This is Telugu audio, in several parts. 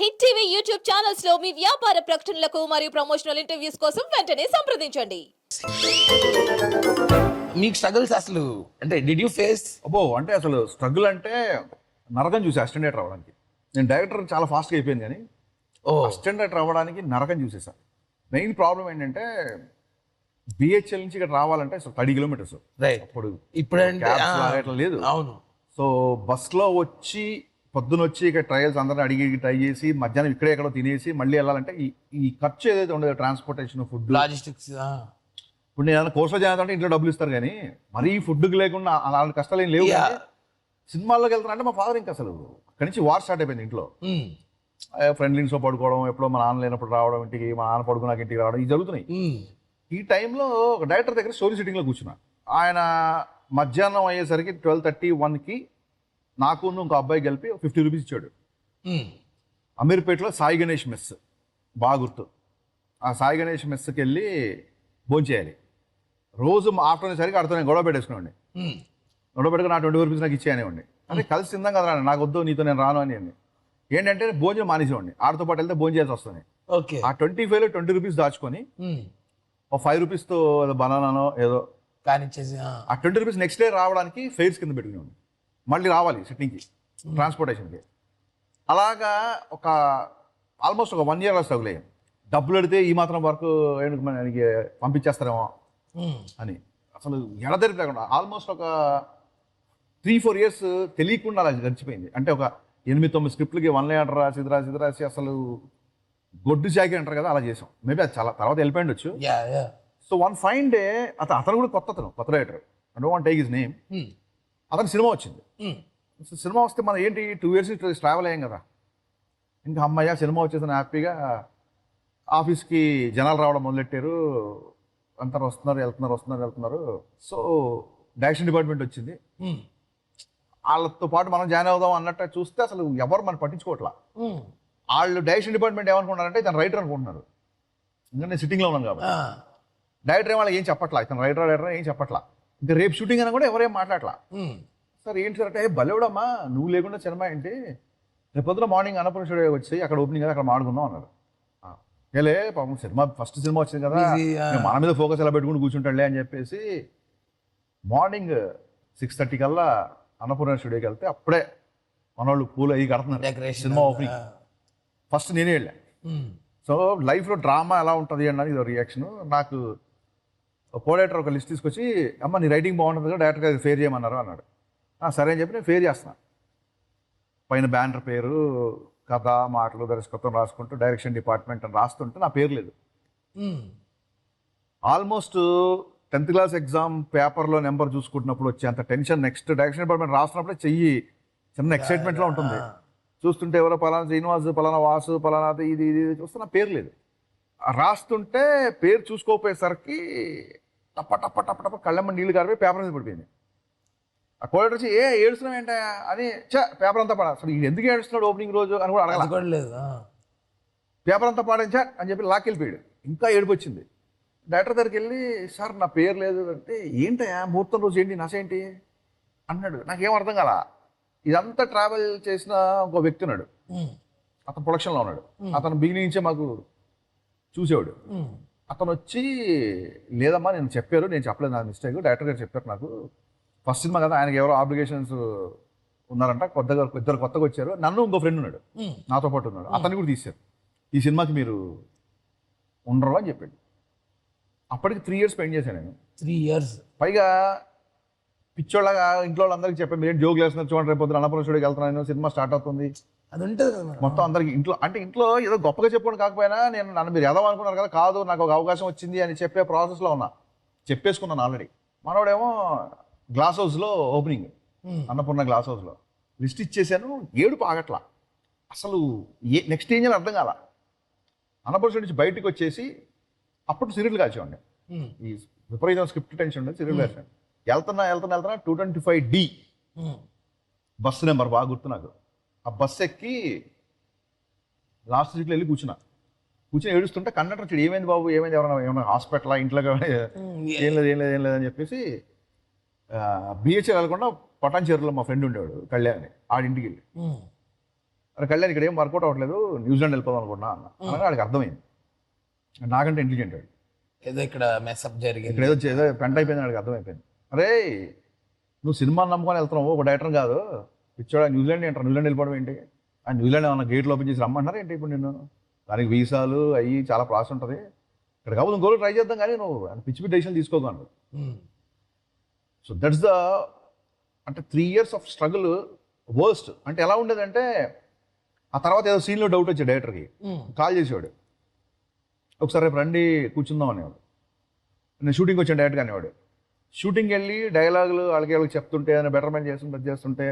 హిట్ టీవీ యూట్యూబ్ ఛానల్స్లో మీ వ్యాపార ప్రకటనలకు మరియు ప్రమోషనల్ ఇంటర్వ్యూస్ కోసం వెంటనే సంప్రదించండి. మీకు స్ట్రగుల్స్ అసలు? అంటే డిడ్ యూ ఫేస్ అబ్బో అంటే అసలు స్ట్రగుల్ అంటే నరకం చూసి అసిస్టెంట్ డైరెక్టర్ అవ్వడానికి నేను డైరెక్టర్ చాలా ఫాస్ట్గా అయిపోయింది కానీ ఓ. అసిస్టెంట్ డైరెక్టర్ అవ్వడానికి నరకం చూసేసా. మెయిన్ ప్రాబ్లం ఏంటంటే బిహెచ్ఎల్ నుంచి ఇక్కడ రావాలంటే అసలు థర్టీ కిలోమీటర్స్ రైట్ అప్పుడు ఇట్లా లేదు. అవును. సో బస్లో వచ్చి పొద్దున వచ్చి ఇక్కడ ట్రయల్స్ అందరిని అడిగి ట్రై చేసి మధ్యాహ్నం ఇక్కడే ఎక్కడో తినేసి మళ్ళీ వెళ్ళాలంటే ఈ ఈ ఖర్చు ఏదైతే ఉండదు ట్రాన్స్పోర్టేషన్ ఫుడ్ లాజిస్టిక్స్ ఇప్పుడు నేను ఏదైనా కోర్సులో చేయాలంటే ఇంట్లో డబ్బులు ఇస్తారు కానీ మరీ ఫుడ్కి లేకుండా అలాంటి కష్టాలు ఏం లేవు సినిమాల్లోకి వెళ్తున్నా అంటే మా ఫాదర్ ఇంకా అసలు అక్కడి నుంచి వార్ స్టార్ట్ అయిపోయింది ఇంట్లో. ఫ్రెండ్లీన్స్లో పడుకోవడం ఎప్పుడో మా నాన్న లేనప్పుడు రావడం ఇంటికి మా నాన్న పడుకున్నాక ఇంటికి రావడం ఇవి జరుగుతున్నాయి. ఈ టైంలో ఒక డైరెక్టర్ దగ్గర స్టోరీ సిట్టింగ్లో కూర్చున్నా. ఆయన మధ్యాహ్నం అయ్యేసరికి ట్వెల్వ్ థర్టీ వన్కి నాకు ఇంకో అబ్బాయి కలిపి ఫిఫ్టీ రూపీస్ ఇచ్చాడు. అమీర్పేటలో సాయి గణేష్ మెస్. బాగా గుర్తు. ఆ సాయి గణేష్ మెస్కి వెళ్ళి భోంచేయాలి రోజు ఆఫ్టర్నూన్ సరికి అడుగుతా నేను గొడవ పెట్టేసుకునేవాడిని. గొడవ పెట్టుకుని నా ట్వంటీ రూపీస్ నాకు ఇచ్చేయనివ్వండి అంటే కలిసి తిందాం కదా రా, నాకు వద్దు నీతో నేను రాను అని అని. ఏంటంటే భోజనం మానేసేవాడిని. ఆడితో పాటు వెళ్తే భోజనం చేయాల్సి వస్తుంది. ఓకే. ఆ ట్వంటీ ఫైవ్లో ట్వంటీ రూపీస్ దాచుకొని ఒక ఫైవ్ రూపీస్తో బనానానో ఏదో కానిచ్చేసి ఆ. ఆ ట్వంటీ రూపీస్ నెక్స్ట్ డే రావడానికి ఫెయిర్స్ కింద పెట్టుకునేవాడిని. మళ్ళీ రావాలి సిట్టింగ్కి ట్రాన్స్పోర్టేషన్కి. అలాగా ఒక ఆల్మోస్ట్ ఒక వన్ ఇయర్ స్ట్రగుల్ అయ్యాం. డబ్బులు అడితే ఈ మాత్రం వరకు మనకి పంపించేస్తారేమో. అని. అసలు ఎడదెరిపి లేకుండా ఆల్మోస్ట్ ఒక త్రీ ఫోర్ ఇయర్స్ తెలియకుండా అలా గడిచిపోయింది. అంటే ఒక ఎనిమిది తొమ్మిది స్క్రిప్ట్లకి వన్ లైన్ రాసి ఇది రాసి ఇది రాసి అసలు గొడ్డు చాకి అంటారు కదా అలా చేసాం. మేబీ అది చాలా తర్వాత వెళ్ళిపోయిండొచ్చు yeah yeah. So one fine day అతను అతను కూడా కొత్త అతను కొత్త writer I don't take his name. అతను సినిమా వచ్చింది. సినిమా వస్తే మనం ఏంటి టూ ఇయర్స్ ట్రావెల్ అయ్యాం కదా. ఇంకా అమ్మయ్య సినిమా వచ్చేసిన హ్యాపీగా ఆఫీస్కి జనాలు రావడం మొదలెట్టారు. అందరు వస్తున్నారు వెళ్తున్నారు వస్తున్నారు వెళ్తున్నారు. సో డైరెక్షన్ డిపార్ట్మెంట్ వచ్చింది. వాళ్ళతో పాటు మనం జాయిన్ అవుదాం అన్నట్టు చూస్తే అసలు ఎవరు మనం పట్టించుకోవట్లా. వాళ్ళు డైరెక్షన్ డిపార్ట్మెంట్ ఏమనుకుంటారంటే ఇతను రైటర్ అనుకుంటున్నారు. ఇంకా నేను సిట్టింగ్లో ఉన్నాను కాబట్టి. డైరెక్టర్ వాళ్ళకి ఏం చెప్పట్లా? ఇతను రైటర్ రైటర్ ఏం చెప్పట్లా? ఇంకా రేపు షూటింగ్ అని కూడా ఎవరేం మాట్లాడలా. సార్ ఏంటి సార్ అంటే బలేవడమ్మా నువ్వు లేకుండా సినిమా ఏంటి? రేపు పొద్దున మార్నింగ్ అన్నపూర్ణ స్టూడియో వచ్చి అక్కడ ఓపెనింగ్ కదా అక్కడ మాడుకుందాం అన్నారు. ఏలే పాపం సినిమా ఫస్ట్ సినిమా వచ్చింది కదా మన మీద ఫోకస్ ఎలా పెట్టుకుని కూర్చుంటాడులే అని చెప్పేసి మార్నింగ్ సిక్స్ థర్టీ కల్లా అన్నపూర్ణ స్టూడియోకి వెళ్తే అప్పుడే మనోళ్ళు పూలు అయ్యి కడుతున్నారు. సినిమా. ఓపెనింగ్ ఫస్ట్ నేనే వెళ్ళా. సో లైఫ్లో డ్రామా ఎలా ఉంటుంది అన్నది ఇదో రియాక్షన్ నాకు కోడేటర్ ఒక లిస్ట్ తీసుకొచ్చి అమ్మ నీ రైటింగ్ బాగుంటుంది కదా డైరెక్ట్గా ఫేర్ చేయమన్నారు అన్నాడు. "ఆ, సరే అని చెప్పి నేను ఫేర్ చేస్తున్నా. పైన బ్యానర్ పేరు కథ మాటలు దర్శకత్వం రాసుకుంటూ డైరెక్షన్ డిపార్ట్మెంట్ అని రాస్తుంటే నా పేరు లేదు. ఆల్మోస్ట్ టెన్త్ క్లాస్ ఎగ్జామ్ పేపర్లో నెంబర్ చూసుకుంటున్నప్పుడు వచ్చే అంత టెన్షన్ నెక్స్ట్ డైరెక్షన్ డిపార్ట్మెంట్ రాస్తున్నప్పుడే చెయ్యి చిన్న ఎక్సైట్మెంట్లో ఉంటుంది. చూస్తుంటే ఎవరో పలానా శ్రీనివాస్ పలానా వాసు పలానా ఇది ఇది చూస్తే నా పేరు లేదు. రాస్తుంటే పేరు చూసుకోపోయేసరికి టప్ప టప్ప టప్ప టప్ప కళ్ళమ్మ నీళ్ళు గారిపోయి పేపర్ మీద పడిపోయింది. ఆ కోడర్ వచ్చి ఏ ఏడుస్తున్నావు ఏంటా? అని చా పేపర్ అంతా పడా అసలు ఎందుకు ఏడుస్తున్నాడు ఓపెనింగ్ రోజు అని కూడా అడగల. అది కూడా లేదు ఆ. పేపర్ అంతా పాడించా అని చెప్పి లాక్కెళ్ళిపోయాడు ఇంకా ఏడుపు వచ్చింది డైరెక్టర్ దగ్గరికి వెళ్ళి సార్ నా పేరు లేదు అంటే ఏంటయ్యా ముహూర్తం రోజు ఏంటి నస ఏంటి? అన్నాడు. నాకేం అర్థం కాల. ఇదంతా ట్రావెల్ చేసిన ఒక వ్యక్తి ఉన్నాడు. అతను ప్రొడక్షన్లో ఉన్నాడు. అతను బిగినింగ్ నుంచే మాకు చూసేవాడు. అతను వచ్చి లేదమ్మా నేను చెప్పారు నేను చెప్పలేదు నా మిస్టేక్ డైరెక్టర్ గారు చెప్పారు నాకు. ఫస్ట్ సినిమా కదా ఆయనకి ఎవరో ఆబ్లిగేషన్స్ ఉన్నారంట కొత్తగా ఇద్దరు కొత్తగా వచ్చారు. నన్ను ఇంకో ఫ్రెండ్ ఉన్నాడు. నాతో పాటు ఉన్నాడు. అతన్ని కూడా తీశారు. ఈ సినిమాకి మీరు ఉండరు అని చెప్పాడు. అప్పటికి త్రీ ఇయర్స్ స్పెండ్ చేశాను నేను. త్రీ ఇయర్స్ పైగా పిచ్చోళ్ళగా ఇంట్లో వాళ్ళందరికీ చెప్పాను మీరు జోకులు వేస్తున్నారు చూడండి రేపు పొద్దున అన్నపూర్ణ స్టూడియోకి వెళ్తున్నాను సినిమా స్టార్ట్ అవుతుంది. అది ఉంటుంది కదా. మొత్తం అందరికి ఇంట్లో అంటే ఇంట్లో ఏదో గొప్పగా చెప్పుకోవడం కాకపోయినా నేను నన్ను మీరు ఎదవ అనుకున్నారు కదా కాదు నాకు ఒక అవకాశం వచ్చింది అని చెప్పే ప్రాసెస్లో ఉన్నా. చెప్పేసుకున్నాను ఆల్రెడీ మనోడేమో గ్లాస్ హౌస్లో ఓపెనింగ్. అన్నపూర్ణ గ్లాస్ హౌస్లో లిస్ట్ ఇచ్చేసాను ఏడుపు ఆగట్లా. అసలు ఏ నెక్స్ట్ ఏం చేయాలి అర్థం కాల. అన్నపూర్ణ నుంచి బయటకు వచ్చేసి అప్పుడు సీరియల్ కాల్చేవాడిని మ్మ్. ఈ విపరీతం స్క్రిప్ట్ టెన్షన్ ఉండేది సీరియల్ కాల్చాను వెళ్తున్నా వెళ్తున్నా వెళ్తున్నా two twenty five D. Bus number బాగా గుర్తు నాకు. ఆ బస్సు ఎక్కి లాస్ట్ సీట్లో వెళ్ళి కూర్చున్నా. కూర్చొని ఏడుస్తుంటే కండక్టర్ వచ్చి ఏమైంది బాబు? ఏమైంది? ఎవరైనా ఏమైనా హాస్పిటల్? ఇంట్లో మ్మ్. ఏం లేదు ఏం లేదు ఏం లేదు అని చెప్పేసి బిహెచ్ఎల్ వెళ్ళకుండా పటాన్ చెరువులో మా ఫ్రెండ్ ఉండేవాడు కళ్యాణ్ ఆడింటికి వెళ్ళి. అరే కళ్యాణ్ ఇక్కడ ఏం వర్కౌట్ అవ్వట్లేదు? న్యూజిలాండ్ వెళ్ళిపోదాం అనుకున్నా అన్న. వాడికి అర్థమైంది. నాకంటే ఇంటెలిజెంట్ వాడు ఏదో ఇక్కడ మెస్అప్ జరిగింది. ఇక్కడ ఏదో ఏదో పెంట అయిపోయింది వాడికి అర్థమైపోయింది. అరే నువ్వు సినిమా నమ్ముకొని వెళ్తున్నావు ఒక డైరెక్టర్ కాదు. పిచ్చోడా న్యూజిలాండ్ ఏంటారు? న్యూజిలాండ్ వెళ్ళిపోవడం ఏంటి? ఆ న్యూజిలాండ్ ఏమన్నా గేట్లు ఓపెన్ చేసి రమ్మంటారా ఏంటి ఇప్పుడు నేను దానికి వీసాలు అయ్యి చాలా ప్రాసెస్ ఉంటుంది. ఇక్కడ కాదు ఇంకోటి ట్రై చేద్దాం కానీ నువ్వు పిచ్చి పిచ్చి decision um. So that's the అంటే three years of struggle worst అంటే ఎలా ఉండేదంటే ఆ తర్వాత ఏదో సీన్లో డౌట్ వచ్చే డైరెక్టర్కి. కాల్ చేసేవాడు. ఒకసారి రేపు రండి కూర్చుందాం అనేవాడు. నేను షూటింగ్ వచ్చాను డైరెక్ట్గా అనేవాడు. షూటింగ్ వెళ్ళి డైలాగులు వాళ్ళకి వాళ్ళకి చెప్తుంటే ఏదైనా బెటర్మెంట్ చేస్తుంటే చేస్తుంటే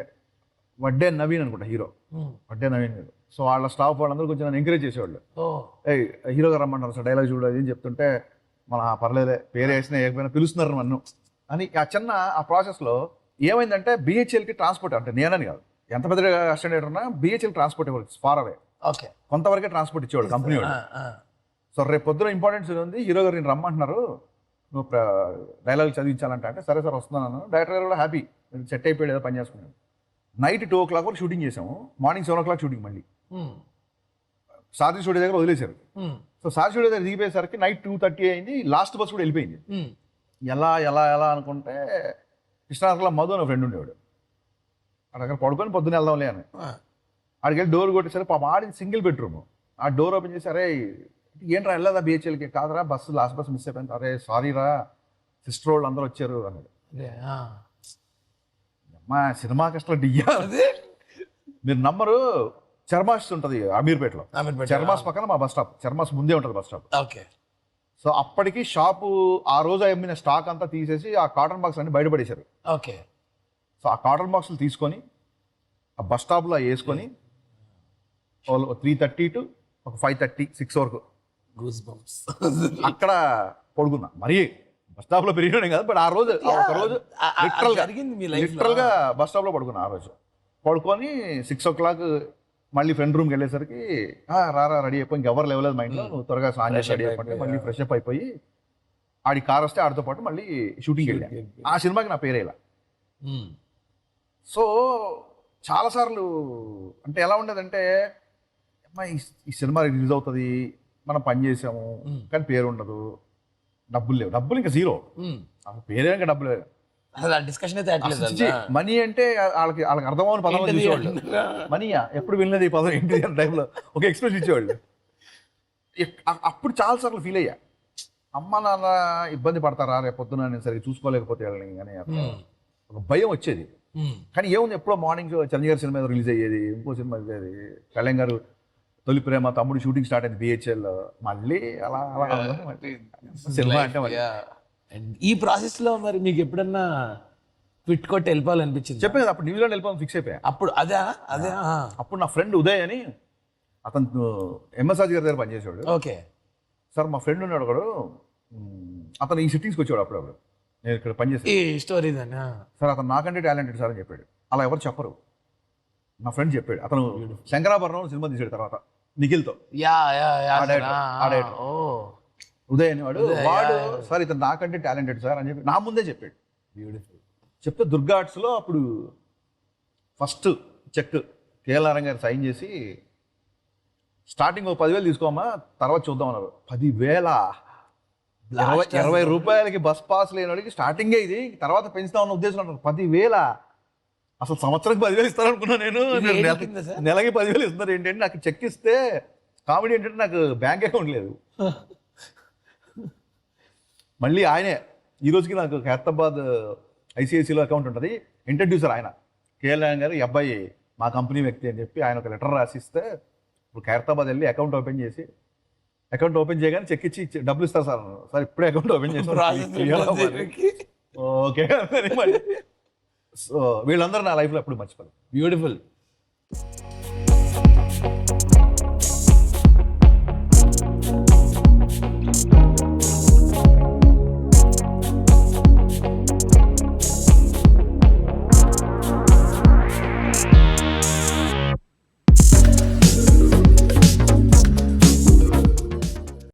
వడ్డే నవీన్ అనుకుంటా హీరో. వడ్డే నవీన్. గారు సో వాళ్ళ స్టాఫ్ వాళ్ళందరూ కొంచెం నన్ను ఎంకరేజ్ చేసేవాళ్ళు. ఏ హీరో గారు రమ్మంటారు సార్ డైలాగ్ చూడు అది అని చెప్తుంటే మన "ఆ, పర్లేదే పేరు వేసినా ఏకపోయినా పిలుస్తున్నారు నన్ను అని ఆ చిన్న ఆ ప్రాసెస్లో ఏమైందంటే బిహెచ్ఎల్కి ట్రాన్స్పోర్ట్ అంటే నేనని కాదు. ఎంత పెద్ద అసిస్టెంట్ ఉన్నా బిహెచ్ఎల్ ట్రాన్స్పోర్ట్ ఇవ్వాలి ఫార్ అవే ఓకే. కొంతవరకే ట్రాన్స్పోర్ట్ ఇచ్చేవాడు కంపెనీ ఆ. సో రేపు పొద్దున ఇంపార్టెన్స్ ఉంది హీరో గారు నేను రమ్మంటున్నారు నువ్వు డైలాగ్ చదివించాలంటే అంటే సరే సార్ వస్తున్నాను డైరెక్టర్ గారు కూడా హ్యాపీ సెట్ అయిపోయాడు ఏదో పని చేసుకున్నాడు. నైట్ టూ ఓ క్లాక్ వరకు షూటింగ్ చేసాము morning seven o'clock shooting మళ్ళీ. సారథి స్టూడియో దగ్గర వదిలేశారు. సో సారథి స్టూడియో దగ్గర దిగిపోయేసరికి నైట్ టూ థర్టీ అయింది. లాస్ట్ బస్ కూడా వెళ్ళిపోయింది. ఎలా ఎలా ఎలా అనుకుంటే కృష్ణానగర్లో మధు అని ఫ్రెండ్ ఉండేవాడు. ఆ దగ్గర పడుకొని పొద్దున్న వెళ్దాంలే అని. ఆడికి వెళ్ళి డోర్ కొట్టేసరి పాప ఆడింది సింగిల్ బెడ్రూమ్. ఆ డోర్ ఓపెన్ చేసి అరే ఏంట్రా వెళ్ళదా బిహెచ్ఎల్కి? కాదురా బస్సు లాస్ట్ బస్ మిస్ అయిపోయింది. అరే సారీ రా సిస్టర్ వాళ్ళు అందరూ వచ్చారు అన్నాడు. మా సినిమా కష్టం డియ్యా? అదే. మీరు నంబరు చర్మాస్ ఉంటుంది అమీర్పేటలో. అమీర్పేట. చర్మాస్ పక్కన మా బస్ స్టాప్. చర్మాస్ ముందే ఉంటుంది బస్ స్టాప్. ఓకే. సో అప్పటికి షాపు ఆ రోజు అమ్మిన స్టాక్ అంతా తీసేసి ఆ కాటన్ బాక్స్ అన్ని బయటపడేశారు. ఓకే. సో ఆ కాటన్ బాక్సులు తీసుకొని ఆ బస్ స్టాప్లో వేసుకొని త్రీ థర్టీ టు ఒక ఫైవ్ థర్టీ సిక్స్ వరకు. గూస్ బంప్స్ అక్కడ పడుకున్నా. మరి బస్ స్టాప్లో పెరిగినాడు కాదు బట్ ఆ రోజు ఆ ఒక రోజు లిటరల్ జరిగింది. లిటరల్గా బస్ స్టాప్లో పడుకున్నా ఆ రోజు పడుకొని సిక్స్ ఓ క్లాక్ మళ్ళీ ఫ్రెండ్ రూమ్కి వెళ్ళేసరికి "ఆ, రారా రెడీ అయిపోయి ఇంకెవరు లేవలేదు మా ఇంట్లో నువ్వు త్వరగా స్నానం చేసి రెడీ అయిపోయి మళ్ళీ ఫ్రెష్ అప్ అయిపోయి ఆడి కార్ వస్తే ఆడితో పాటు మళ్ళీ షూటింగ్ వెళ్ళా Shooting. ఆ సినిమాకి నా పేరే ఇలా ఉమ్. సో చాలాసార్లు అంటే ఎలా ఉండేదంటే అమ్మా ఈ సినిమా రిలీజ్ అవుతుంది మనం పని చేసాము. కానీ పేరు ఉండదు డబ్బులు లేవు. డబ్బులు ఇంకా జీరో. పేరే ఇంకా డబ్బులు లేవు. డిస్కషన్ అయితే. మనీ అంటే వాళ్ళకి వాళ్ళకి అర్థమవుని పదం చూసేవాళ్ళు? మనీయా ఎప్పుడు వినలేదు ఈ పదం ఏంటి టైంలో ఒక ఎక్స్ప్రెస్ ఇచ్చేవాళ్ళు. అప్పుడు చాలా సార్లు ఫీల్ అయ్యా. అమ్మ నాన్న ఇబ్బంది పడతారా? రేపు పొద్దున నేను సరిగ్గా చూసుకోలేకపోతే వాళ్ళని ఉమ్. ఒక భయం వచ్చేది. కానీ ఏముంది ఎప్పుడో మార్నింగ్ చిరంజీవి గారి సినిమా రిలీజ్ అయ్యేది ఇంకో సినిమా అయ్యేది కళ్యాణ్ గారు తొలి ప్రేమ తమ్ముడు షూటింగ్ స్టార్ట్ అయింది బిహెచ్ఎల్ మళ్ళీ అలా అలా అలా సినిమా అంటే ఈ ప్రాసెస్లో మరి మీకు ఎప్పుడన్నా క్విట్ కొట్టి వెళ్ళిపోవాలనిపించింది? చెప్పేది అప్పుడు న్యూజిలాండ్ వెళ్ళిపోవడం ఫిక్స్ అయిపోయా. అప్పుడు అదే? అదే అప్పుడు నా ఫ్రెండ్ ఉదయ్ అని అతను ఎంఎస్ఆర్ గారి దగ్గర పనిచేసేవాడు. ఓకే. సార్ మా ఫ్రెండ్ ఉన్నాడు ఒకడు. అతను ఈ సిట్టింగ్స్కి వచ్చాడు అప్పుడప్పుడు నేను ఇక్కడ పనిచేసాను ఈ స్టోరీ దాన్ని సార్ అతను నాకంటే టాలెంటెడ్ సార్ అని చెప్పాడు. అలా ఎవరు చెప్పరు. నా ఫ్రెండ్ చెప్పాడు. అతను శంకరాభరణం సినిమా తీసాడు తర్వాత. నిఖిల్తో. ఉదయ్ అని వాడు. సార్ ఇతను నాకంటే టాలెంటెడ్ సార్ అని చెప్పి నా ముందే చెప్పాడు. బ్యూటిఫుల్. చెప్తే దుర్గా ఆర్ట్స్లో అప్పుడు ఫస్ట్ చెక్ కేఎల్ఆర్ఎం గారు సైన్ చేసి స్టార్టింగ్ ఒక పదివేలు తీసుకోమా తర్వాత చూద్దాం అన్నారు. పదివేల? ఇరవై రూపాయలకి బస్ పాస్ లేని వాడికి స్టార్టింగే ఇది? తర్వాత పెంచుతామన్న ఉద్దేశం అన్నారు పదివేల? అసలు సంవత్సరానికి పదివేలు నేను. నెల- కింద సార్? నెలకి పదివేలు ఇస్తున్నారు. ఏంటంటే నాకు చెక్ ఇస్తే కామెడీ ఏంటంటే నాకు బ్యాంక్ అకౌంట్ లేదు. మళ్ళీ ఆయనే ఈ రోజుకి నాకు ఖైరతాబాద్ ఐసిఐసిలో అకౌంట్ ఉంటుంది. ఇంట్రడ్యూసర్ ఆయన. కేఎల్ నారాయణ గారు ఈ అబ్బాయి మా కంపెనీ వ్యక్తి అని చెప్పి ఆయన ఒక లెటర్ రాసిస్తే ఇప్పుడు ఖైరతాబాద్ వెళ్ళి అకౌంట్ ఓపెన్ చేసి అకౌంట్ ఓపెన్ చేయగానే చెక్ ఇచ్చి డబ్బులు ఇస్తారు సార్. సార్ ఇప్పుడే అకౌంట్ ఓపెన్ చేసి ఓకే వీళ్ళందరూ నా లైఫ్లో ఎప్పుడు మర్చిపోలేదు బ్యూటిఫుల్